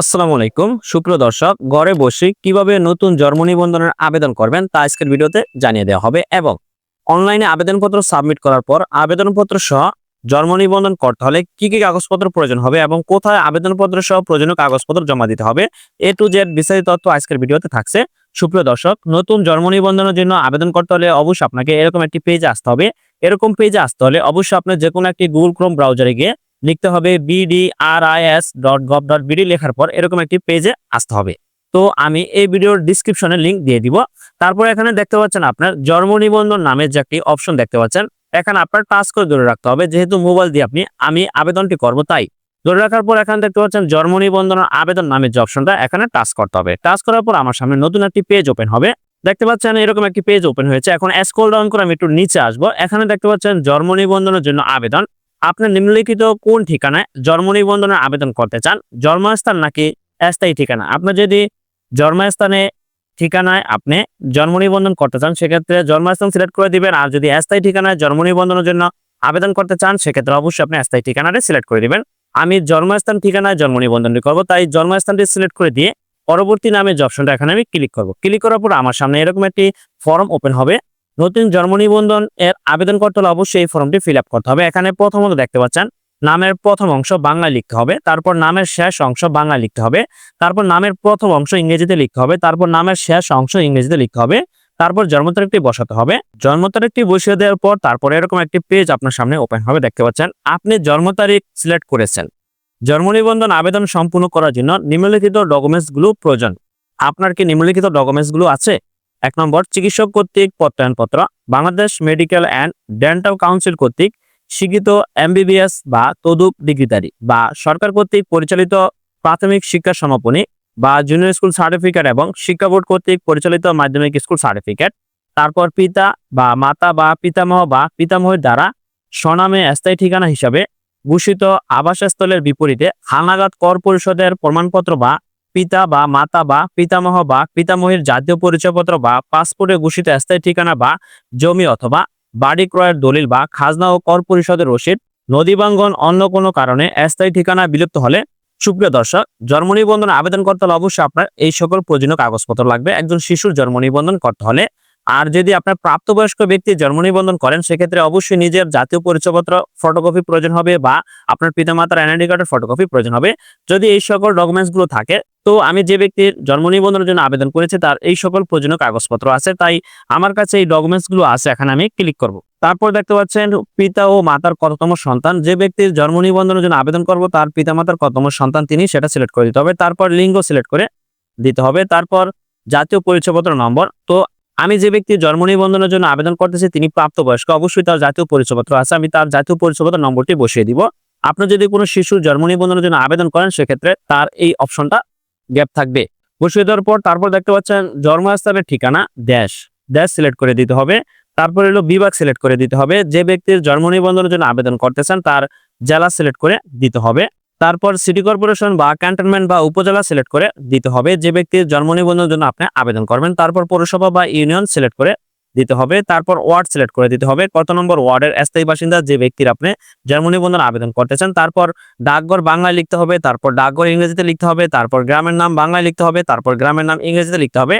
আসসালামু আলাইকুম। সুপ্রিয় দর্শক, ঘরে বসে কীভাবে নতুন জন্ম নিবন্ধনের আবেদন করবেন তা আজকের ভিডিওতে জানিয়ে দেওয়া হবে এবং অনলাইনে আবেদনপত্র সাবমিট করার পর আবেদনপত্র সহ জন্ম নিবন্ধন করতে হলে কি কি কাগজপত্র প্রয়োজন হবে এবং কোথায় আবেদনপত্র সহ প্রয়োজনীয় কাগজপত্র জমা দিতে হবে এ টু জেড বিস্তারিত তথ্য আজকের ভিডিওতে থাকছে। সুপ্রিয় দর্শক, নতুন জন্ম নিবন্ধনের জন্য আবেদন করতে হলে অবশ্যই আপনাকে এরকম একটি পেজে আসতে হবে। এরকম পেজে আসতে হলে অবশ্যই আপনার যে কোনো একটি গুগল ক্রোম ব্রাউজারে গিয়ে লিখতে হবে BDRIS dot gov dot BD লেখার পর এরকম একটি পেজে আসতে হবে। তো আমি এই ভিডিওর ডিসক্রিপশনে লিংক দিয়ে দিব। তারপর এখানে দেখতে পাচ্ছেন আপনার জন্ম নিবন্ধন নামের যে একটি অপশন দেখতে পাচ্ছেন, এখানে আপনার টাচ করে ধরে রাখতে হবে। যেহেতু মোবাইল দিয়ে আপনি, আমি আবেদনটি করব তাই। ধরে রাখার পর এখানে দেখতে পাচ্ছেন জন্ম নিবন্ধনের আবেদন নামের যে অপশনটা এখানে টাচ করতে হবে। টাচ করার পর আমার সামনে নতুন একটি পেজ ওপেন হবে। দেখতে পাচ্ছেন এরকম একটি পেজ ওপেন হয়েছে। এখন স্ক্রল ডাউন করে আমি একটু নিচে আসব। এখানে দেখতে পাচ্ছেন জন্ম নিবন্ধনের জন্য আবেদন। আপনি নিম্নলিখিত কোন ঠিকানায় জন্ম নিবন্ধনের আবেদন করতে চান? জন্মস্থান নাকি স্থায়ী ঠিকানা? আপনি যদি জন্মস্থানে ঠিকানায় আপনি জন্ম নিবন্ধন করতে চান, সেক্ষেত্রে জন্মস্থান সিলেক্ট করে দিবেন। আর যদি স্থায়ী ঠিকানায় জন্ম নিবন্ধনের জন্য আবেদন করতে চান, সেক্ষেত্রে অবশ্যই আপনি স্থায়ী ঠিকানাটা সিলেক্ট করে দিবেন। আমি জন্মস্থান ঠিকানায় জন্ম নিবন্ধনটি করব, তাই জন্মস্থানটি সিলেক্ট করে দিয়ে পরবর্তী নামে যে অপশনটা এখানে আমি ক্লিক করব। ক্লিক করার পর আমার সামনে এরকম একটি ফর্ম ওপেন হবে। নতুন জন্ম নিবন্ধন এর আবেদন করতে হলে অবশ্যই এই ফর্মটি ফিল করতে হবে। এখানে প্রথমত দেখতে পাচ্ছেন, নামের প্রথম অংশ বাংলায় লিখতে হবে, তারপর নামের শেষ অংশ বাংলায় লিখতে হবে, তারপর নামের প্রথম অংশ ইংরেজিতে লিখতে হবে, তারপর নামের শেষ অংশ ইংরেজিতে লিখতে হবে, তারপর জন্ম তারিখটি বসাতে হবে। জন্ম তারিখটি বসিয়ে দেওয়ার পর তারপর এরকম একটি পেজ আপনার সামনে ওপেন হবে, দেখতে পাচ্ছেন। আপনি জন্ম তারিখ সিলেক্ট করেছেন। জন্ম নিবন্ধন আবেদন সম্পূর্ণ করার জন্য নিম্নলিখিত ডকুমেন্টসগুলো প্রয়োজন। আপনার কি নিম্নলিখিত ডকুমেন্টসগুলো আছে? এক নম্বর, চিকিৎসক কর্তৃক প্রত্যয়নপত্র, Bangladesh medical and dental council কর্তৃক স্বীকৃত এমবিবিএস বা তদুপ ডিগ্রিধারী বা সরকার কর্তৃক পরিচালিত প্রাথমিক শিক্ষা সমাপনী বা জুনিয়র স্কুল সার্টিফিকেট এবং শিক্ষা বোর্ড কর্তৃক পরিচালিত মাধ্যমিক স্কুল সার্টিফিকেট তারপর পিতা বা মাতা বা পিতামহ বা পিতামহের দ্বারা স্বনামে স্থায়ী ঠিকানা হিসাবে ঘোষিত আবাসস্থলের বিপরীতে হালনাগাদ কর পরিষদের প্রমাণপত্র বা পিতা বা মাতা বা পিতামহ বা পিতামহীর জাতীয় পরিচয়পত্র বা পাসপোর্টে ঘোষিত স্থায়ী ঠিকানা বা জমি অথবা বাড়ি ক্রয়ের দলিল বা খাজনা ও কর পরিষদের রসিদ নদীবাঙ্গন অন্য কোনো কারণে স্থায়ী ঠিকানা বিলুপ্ত হলে সুপ্রিয় দর্শক, জন্ম নিবন্ধন আবেদন করতে হলে অবশ্যই আপনার এই সকল প্রয়োজনীয় কাগজপত্র লাগবে। একজন শিশুর জন্ম নিবন্ধন করতে হলে আর যদি আপনার প্রাপ্তবয়স্ক ব্যক্তি জন্ম নিবন্ধন করেন, সেক্ষেত্রে অবশ্যই নিজের জাতীয় পরিচয়পত্র ফটোকপি প্রয়োজন হবে বা আপনার পিতামাতার এনআইডি কার্ডের ফটোকপি প্রয়োজন হবে। যদি এই সকল ডকুমেন্টসগুলো থাকে, তো আমি যে ব্যক্তির জন্ম নিবন্ধনের জন্য আবেদন করেছি, তার এই সকল প্রয়োজনীয় কাগজপত্র আছে। তাই আমার কাছে এই ডকুমেন্টসগুলো আছে, এখানে আমি ক্লিক করব। তারপর দেখতে পাচ্ছেন, পিতা ও মাতার কততম সন্তান। যে ব্যক্তির জন্ম নিবন্ধনের জন্য আবেদন করব, তার পিতামাতার কততম সন্তান তিনি সেটা সিলেক্ট করে দিতে হবে। তারপর লিঙ্গ সিলেক্ট করে দিতে হবে। তারপর জাতীয় পরিচয়পত্র নম্বর। তো আমি যে ব্যক্তি জন্ম নিবন্ধনের জন্য আবেদন করতেছি, তিনি প্রাপ্তবয়স্ক, অবশ্যই তার জাতীয় পরিচয়পত্র আছে। আমি তার জাতীয় পরিচয়পত্র নম্বরটি বসিয়ে দিব। আপনি যদি কোনো শিশু জন্ম নিবন্ধনের জন্য আবেদন করেন, সেক্ষেত্রে তার এই অপশনটা গ্যাপ থাকবে। বসিয়ে দেওয়ার পর তারপর দেখতে পাচ্ছেন, জন্মস্থানের ঠিকানা, দেশ। দেশ সিলেক্ট করে দিতে হবে। তারপর হলো বিভাগ সিলেক্ট করে দিতে হবে। যে ব্যক্তির জন্ম নিবন্ধনের জন্য আবেদন করতেছেন, তার জেলা সিলেক্ট করে দিতে হবে। তারপর সিটি কর্পোরেশন বা ক্যান্টনমেন্ট বা উপজেলা সিলেক্ট করে দিতে হবে। যে ব্যক্তির জন্ম নিবন্ধনের জন্য আপনি আবেদন করবেন, তারপর পৌরসভা বা ইউনিয়ন সিলেক্ট করে দিতে হবে। তারপর ওয়ার্ড সিলেক্ট করে দিতে হবে। কত নম্বর ওয়ার্ডের স্থায়ী বাসিন্দা যে ব্যক্তির আপনি জন্ম নিবন্ধন আবেদন করতে চান, তারপর ডাকঘর বাংলায় লিখতে হবে, তারপর ডাকঘর ইংরেজিতে লিখতে হবে, তারপর গ্রামের নাম বাংলায় লিখতে হবে, তারপর গ্রামের নাম ইংরেজিতে লিখতে হবে,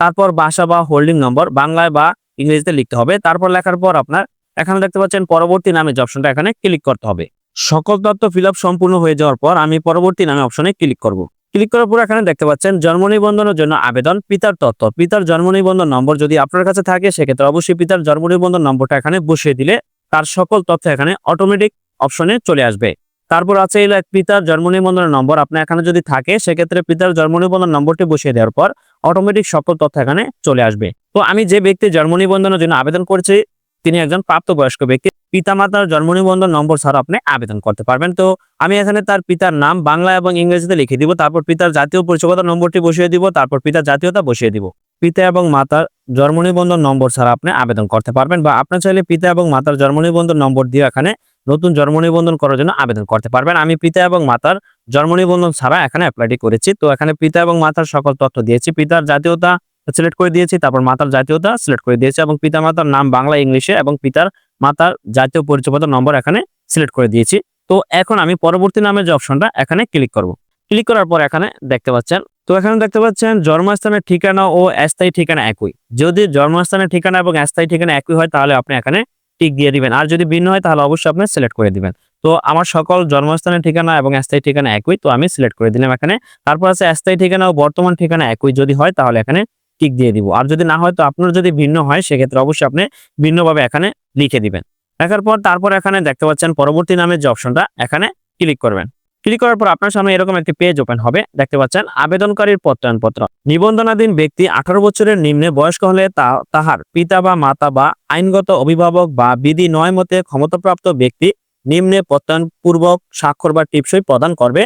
তারপর বাসা বা হোল্ডিং নম্বর বাংলায় বা ইংরেজিতে লিখতে হবে। তারপর লেখার পর আপনার এখানে দেখতে পাচ্ছেন, পরবর্তী নামে যে অপশনটা এখানে ক্লিক করতে হবে। সকল তথ্য ফিল সম্পূর্ণ হয়ে যাওয়ার পর আমি পরবর্তী নামে অপশনে ক্লিক করব। ক্লিক করার পর এখানে দেখতে পাচ্ছেন জন্ম নিবন্ধনের জন্য আবেদন পিতার তথ্য। পিতার জন্ম নিবন্ধন নম্বর যদি আপনার কাছে থাকে, সেক্ষেত্রে অবশ্যই পিতার জন্ম নিবন্ধন নম্বরটা এখানে বসিয়ে দিলে তার সকল তথ্য এখানে অটোমেটিক অপশনে চলে আসবে। তারপর আছে এই পিতার জন্ম নিবন্ধনের নম্বর। আপনার এখানে যদি থাকে, সেক্ষেত্রে পিতার জন্ম নিবন্ধন নম্বরটি বসিয়ে দেওয়ার পর অটোমেটিক সকল তথ্য এখানে চলে আসবে। তো আমি যে ব্যক্তি জন্ম নিবন্ধনের জন্য আবেদন করছি, তিনি একজন প্রাপ্তবয়স্ক ব্যক্তি। পিতামাতার জন্ম নিবন্ধন নম্বর ছাড়া আপনি আবেদন করতে পারবেন। তো আমি এখানে তার পিতার নাম বাংলা এবং ইংরেজিতে লিখে দিব, তারপর পিতার জাতীয় পরিচয়পত্র নম্বরটি বসিয়ে দিব, তারপর পিতার জাতীয়তা বসিয়ে দিব। পিতা এবং মাতার জন্ম নিবন্ধন নম্বর ছাড়া আপনি আবেদন করতে পারবেন বা আপনার চাইলে পিতা এবং মাতার জন্ম নিবন্ধন নম্বর দিয়ে এখানে নতুন জন্ম নিবন্ধন করার জন্য আবেদন করতে পারবেন। আমি পিতা এবং মাতার জন্ম নিবন্ধন ছাড়া এখানে অ্যাপ্লাইটি করেছি। তো এখানে পিতা এবং মাতার সকল তথ্য দিয়েছি, পিতার জাতীয়তা সিলেক্ট করে দিয়েছি, তারপর মাতার জাতীয়তা সিলেক্ট করে দিয়েছি এবং পিতা মাতার নাম বাংলা, ইংলিশে এবং পিতার মাতার জাতীয় পরিচয়পত্র নম্বর এখানে সিলেক্ট করে দিয়েছি। তো এখন আমি পরবর্তী নামের যে অপশনটা এখানে ক্লিক করব। ক্লিক করার পর এখানে দেখতে পাচ্ছেন, তো এখানে দেখতে পাচ্ছেন, জন্মস্থানের ঠিকানা ও স্থায়ী ঠিকানা একই। যদি জন্মস্থানের ঠিকানা এবং স্থায়ী ঠিকানা একই হয়, তাহলে আপনি এখানে টিক দিয়ে দিবেন। আর যদি ভিন্ন হয়, তাহলে অবশ্যই আপনি সিলেক্ট করে দিবেন। তো আমার সকল জন্মস্থানের ঠিকানা এবং স্থায়ী ঠিকানা একই, তো আমি সিলেক্ট করে দিলাম এখানে। তারপর আছে স্থায়ী ঠিকানা ও বর্তমান ঠিকানা একই, যদি হয়, তাহলে এখানে টিক দিয়ে দিব। আর যদি না হয়, তো আপনার যদি ভিন্ন হয়, সেক্ষেত্রে অবশ্যই আপনি ভিন্নভাবে এখানে লিখে দিবেন। লেখার পর তারপর এখানে দেখতে পাচ্ছেন পরবর্তী নামের যে অপশনটা, এখানে ক্লিক করবেন। ক্লিক করার পর আপনার সামনে এরকম একটি পেজ ওপেন হবে। দেখতে পাচ্ছেন আবেদনকারীর প্রত্যয়নপত্র। নিবন্ধনাধীন ব্যক্তি আঠারো বছরের নিম্নে বয়স্ক হলে তা- তাহার পিতা বা মাতা বা আইনগত অভিভাবক বা বিধি নয় মতে ক্ষমতাপ্রাপ্ত ব্যক্তি নিম্নে প্রত্যয়নপূর্বক স্বাক্ষর বা টিপসই প্রদান করবে।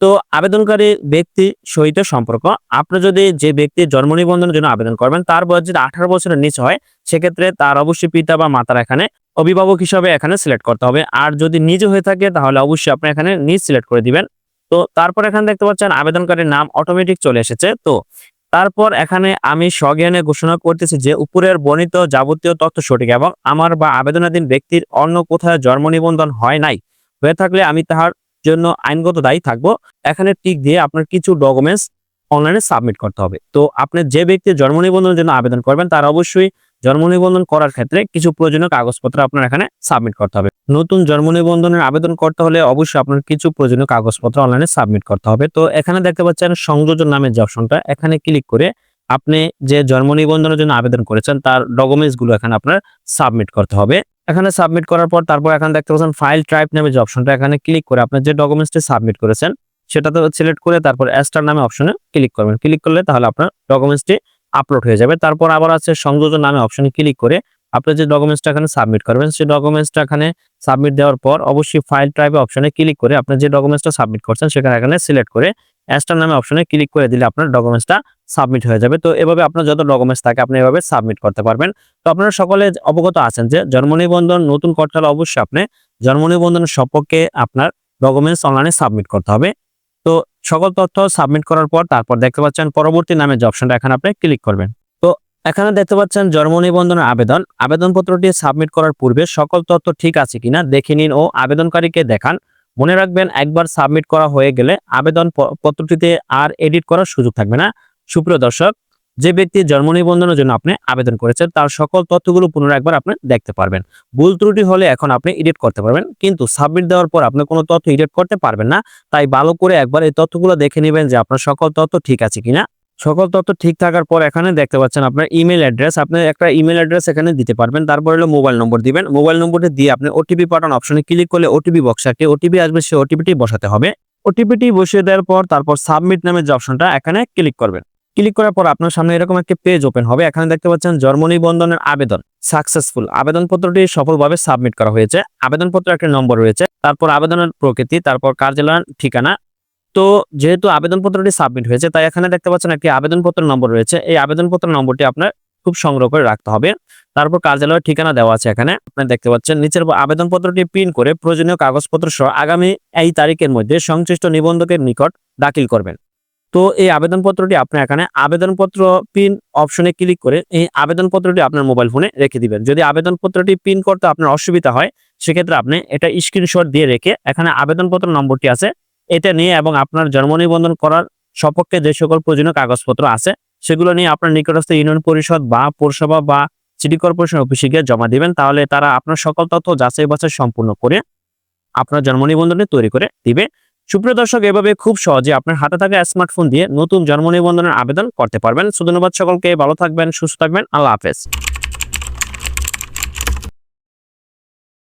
তো আবেদনকারী ব্যক্তি সহিত সম্পর্ক। আপনি যদি যে ব্যক্তি জন্ম নিবন্ধনের জন্য আবেদন করবেন, তার বয়স যদি আঠারো বছরের নিচে হয়, সেক্ষেত্রে তার অবশ্যই পিতা বা মাতার এখানে অভিভাবক হিসাবে এখানে সিলেক্ট করতে হবে। আর যদি নিজে হয়ে থাকে, তাহলে অবশ্যই আপনি এখানে নিজ সিলেক্ট করে দিবেন। তো তারপর এখানে দেখতে পাচ্ছেন, আবেদনকারীর নাম অটোমেটিক চলে এসেছে। তো তারপর এখানে আমি স্বজ্ঞানে ঘোষণা করতেছি যে, উপরের বর্ণিত যাবতীয় তথ্য সঠিক এবং আমার বা আবেদনাধীন ব্যক্তির অন্য কোথায় জন্ম নিবন্ধন হয় নাই, হয়ে থাকলে আমি তাহার জন্য আইনগত দায়ী থাকব। এখানে টিক দিয়ে আপনার কিছু ডকুমেন্টস অনলাইনে সাবমিট করতে হবে। তো আপনি যে ব্যক্তি জন্ম নিবন্ধনের জন্য আবেদন করবেন, তার অবশ্যই জন্ম নিবন্ধন করার ক্ষেত্রে কিছু প্রয়োজনীয় কাগজপত্র আপনার এখানে সাবমিট করতে হবে। নতুন জন্ম নিবন্ধনের আবেদন করতে হলে অবশ্যই আপনার কিছু প্রয়োজনীয় কাগজপত্র অনলাইনে সাবমিট করতে হবে। তো এখানে দেখতে পাচ্ছেন সংযোজন নামের যে অপশনটা এখানে ক্লিক করে আপনি যে জন্ম নিবন্ধনের জন্য আবেদন করেছেন, তার ডকুমেন্টসগুলো এখানে আপনার সাবমিট করতে হবে। এখানে সাবমিট করার পর তারপর এখানে দেখতে পাচ্ছেন ফাইল টাইপ নামে যে অপশনটা এখানে ক্লিক করে আপনার যে ডকুমেন্টসটি সাবমিট করেছেন সেটা তো সিলেক্ট করে তারপর এস্টার নামে অপশনে ক্লিক করবেন। ক্লিক করলে তাহলে আপনার ডকুমেন্টসটি আপলোড হয়ে যাবে। তারপর আবার আছে সংযোজন নামে অপশনে ক্লিক করে আপনি যে ডকুমেন্টসটা এখানে সাবমিট করবেন, সেই ডকুমেন্টসটা এখানে সাবমিট দেওয়ার পর অবশ্যই ফাইল টাইপে অপশনে ক্লিক করে আপনি যে ডকুমেন্টসটা সাবমিট করছেন, সেখানে এখানে সিলেক্ট করে এস্টার নামে অপশনে ক্লিক করে দিলে আপনার ডকুমেন্টসটা সাবমিট হয়ে যাবে। তো এভাবে আপনার যত ডকুমেন্টস থাকে আপনি এভাবে সাবমিট করতে পারবেন। তো আপনারা সকলে অবগত আছেন যে জন্ম নিবন্ধন, নতুন করতে অবশ্যই আপনি জন্ম নিবন্ধনের সম্পর্কে আপনার ডকুমেন্টস অনলাইনে সাবমিট করতে হবে। তো সকল তথ্য সাবমিট করার পর তারপর দেখতে পাচ্ছেন পরবর্তী নামে যে অপশনটা এখানে আপনি ক্লিক করবেন। তো এখানে দেখতে পাচ্ছেন জন্ম নিবন্ধনের আবেদন। আবেদনপত্রটি সাবমিট করার পূর্বে সকল তথ্য ঠিক আছে কিনা দেখে নিন ও আবেদনকারীকে দেখান। মনে রাখবেন একবার সাবমিট করা হয়ে গেলে আবেদন পত্রটিতে আর এডিট করার সুযোগ থাকবে না। সুপ্রিয় দর্শক, যে ব্যক্তি জন্ম নিবন্ধনের জন্য আপনি আবেদন করেছেন, তার সকল তথ্যগুলো পুনরায় একবার আপনি দেখতে পারবেন। ভুল ত্রুটি হলে এখন আপনি এডিট করতে পারবেন, কিন্তু সাবমিট দেওয়ার পর আপনি কোনো তথ্য এডিট করতে পারবেন না। তাই ভালো করে একবার এই তথ্যগুলো দেখে নেবেন যে আপনার সকল তথ্য ঠিক আছে কিনা। সকল তথ্য ঠিক থাকার পর এখানে দেখতে পাচ্ছেন আপনার ইমেল অ্যাড্রেস আপনি একটা ইমেল অ্যাড্রেস এখানে দিতে পারবেন। তারপর হলো মোবাইল নম্বর দিবেন। মোবাইল নম্বরটি দিয়ে আপনি ওটিপি পাঠান অপশনে ক্লিক করলে ওটিপি বক্সে একটি ওটিপি আসবে, সেই ওটিপিটি বসাতে হবে। ওটিপিটি বসিয়ে দেওয়ার পর তারপর সাবমিট নামের যে অপশনটা এখানে ক্লিক করবেন। ক্লিক করার পর আপনার সামনে এরকম একটি পেজ ওপেন হবে। এখানে দেখতে পাচ্ছেন জন্ম নিবন্ধনের আবেদন সাকসেসফুল আবেদনপত্রটি সফলভাবে সাবমিট করা হয়েছে। আবেদনপত্র একটা নম্বর রয়েছে। তারপর আবেদনের প্রকৃতি, তারপর কার্যালয়ের ঠিকানা তো যেহেতু আবেদনপত্রটি সাবমিট হয়েছে, তাই এখানে দেখতে পাচ্ছেন একটি আবেদনপত্র নম্বর রয়েছে। এই আবেদনপত্র নম্বরটি আপনার খুব সংগ্রহ করে রাখতে হবে। তারপর কার্যালয়ের ঠিকানা দেওয়া আছে এখানে। আপনি দেখতে পাচ্ছেন নিচের আবেদনপত্রটি প্রিন্ট করে প্রয়োজনীয় কাগজপত্র সহ আগামী এই তারিখের মধ্যে সংশ্লিষ্ট নিবন্ধকের নিকট দাখিল করবেন। তো এই আবেদনপত্রটি আপনি এখানে আবেদনপত্র পিন অপশনে ক্লিক করে এই আবেদনপত্রটি আপনার মোবাইল ফোনে রেখে দিবেন। যদি আবেদনপত্রটি পিন করতে আপনার অসুবিধা হয়, সেক্ষেত্রে আপনি এটা স্ক্রিনশট দিয়ে রেখে এখানে আবেদনপত্র নম্বরটি আছে এটা নিয়ে এবং আপনার জন্ম নিবন্ধন করার সপক্ষে যে সকল প্রয়োজনীয় কাগজপত্র আছে, সেগুলো নিয়ে আপনার নিকটস্থ ইউনিয়ন পরিষদ বা পৌরসভা বা সিটি কর্পোরেশন অফিসে গিয়ে জমা দিবেন। তাহলে তারা আপনার সকল তথ্য যাচাই বাছাই সম্পূর্ণ করে আপনার জন্ম নিবন্ধনে তৈরি করে দিবে। সুপ্রিয় দর্শক, এভাবে খুব সহজে আপনার হাতে থাকা স্মার্টফোন দিয়ে নতুন জন্ম নিবন্ধনের আবেদন করতে পারবেন। ধন্যবাদ সকলকে, ভালো থাকবেন, সুস্থ থাকবেন। আল্লাহ হাফেজ।